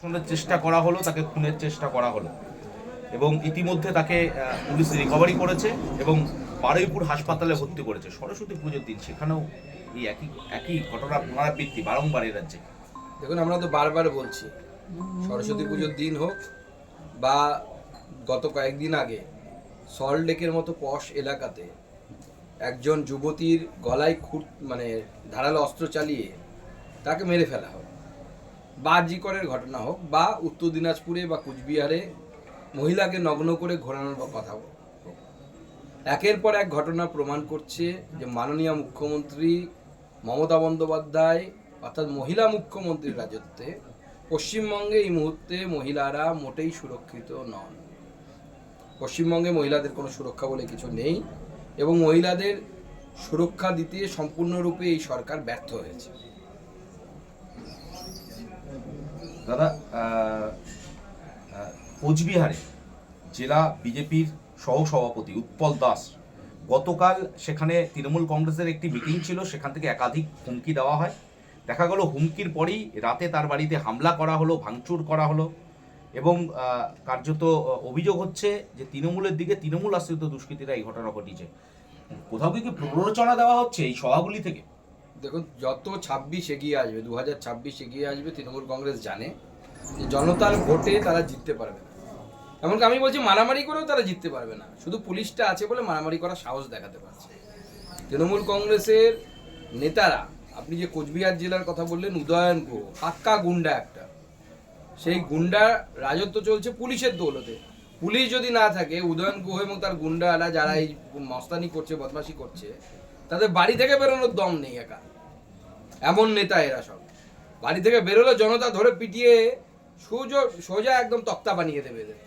ধর্ষণের চেষ্টা করা হলো, তাকে খুনের চেষ্টা করা হলো। এবং ইতিমধ্যে তাকে পুলিশ রিকভারি করেছে এবং বারুইপুর হাসপাতালে ভর্তি করেছে। সরস্বতী পুজোর দিন সেখানেও এই একই একই ঘটনা পুনরাবৃত্তি বারংবার রাজ্যে। দেখুন, আমরা তো বারবার বলছি, সরস্বতী পুজোর দিন হোক বা গত কয়েকদিন আগে সল্ট লেকের মতো পশ এলাকাতে একজন যুবতীর গলায় খুঁট মানে ধারালো অস্ত্র চালিয়ে তাকে মেরে ফেলা হোক বা জিকরের ঘটনা হোক বা উত্তর দিনাজপুরে বা কুচবিহারে মহিলাকে নগ্ন করে ঘোরানোর বা কথা হোক। একের পর এক ঘটনা প্রমাণ করছে যে মাননীয় মুখ্যমন্ত্রী মমতা বন্দ্যোপাধ্যায় অর্থাৎ মহিলা মুখ্যমন্ত্রীর রাজত্বে পশ্চিমবঙ্গে এই মুহূর্তে মহিলারা মোটেই সুরক্ষিত নন। পশ্চিমবঙ্গে মহিলাদের কোনো সুরক্ষা বলে কিছু নেই এবং মহিলাদের সুরক্ষা দিতে সম্পূর্ণরূপে এই সরকার ব্যর্থ হয়েছে। দাদা কোচবিহারে জেলা বিজেপির সহসভাপতি উৎপল দাস, গতকাল সেখানে তৃণমূল কংগ্রেসের একটি মিটিং ছিল, সেখান থেকে একাধিক হুমকি দেওয়া হয়। দেখা গেল, হুমকির পরেই রাতে তার বাড়িতে হামলা করা হলো, ভাঙচুর করা হলো এবং কার্যত অভিযোগ হচ্ছে যে তৃণমূলের দিকে তৃণমূল আশ্রিত দুষ্কৃতীরা এই ঘটনা ঘটিয়েছে। কোথাও কি প্ররোচনা দেওয়া হচ্ছে এই সভাগুলি থেকে? দেখুন, যত ছাব্বিশ এগিয়ে আসবে দু হাজার ছাব্বিশ এগিয়ে আসবে, তৃণমূল কংগ্রেস জানে যে জনতার ভোটে তারা জিততে পারবে না। এমনকি আমি বলছি মারামারি করেও তারা জিততে পারবে না। শুধু পুলিশটা আছে বলে মারামারি করার সাহস দেখাতে পারছে তৃণমূল কংগ্রেসের নেতারা, আপনি যে কোচবিহার জেলার কথা বললেন, উদয়ন গুহ, পাক্কা গুন্ডা একটা। সেই গুন্ডা রাজত্ব চলছে পুলিশের দৌলতে। পুলিশ যদি না থাকে, উদয়ন গুহ এবং তার গুন্ডারা যারা এই মস্তানি করছে, বদমাশি করছে তাদের বাড়ি থেকে বেরোনোর দম নেই একা। এমন নেতা এরা সব। বাড়ি থেকে বেরোলে জনতা ধরে পিটিয়ে সোজা সোজা একদম তক্তা বানিয়ে দেবে এদের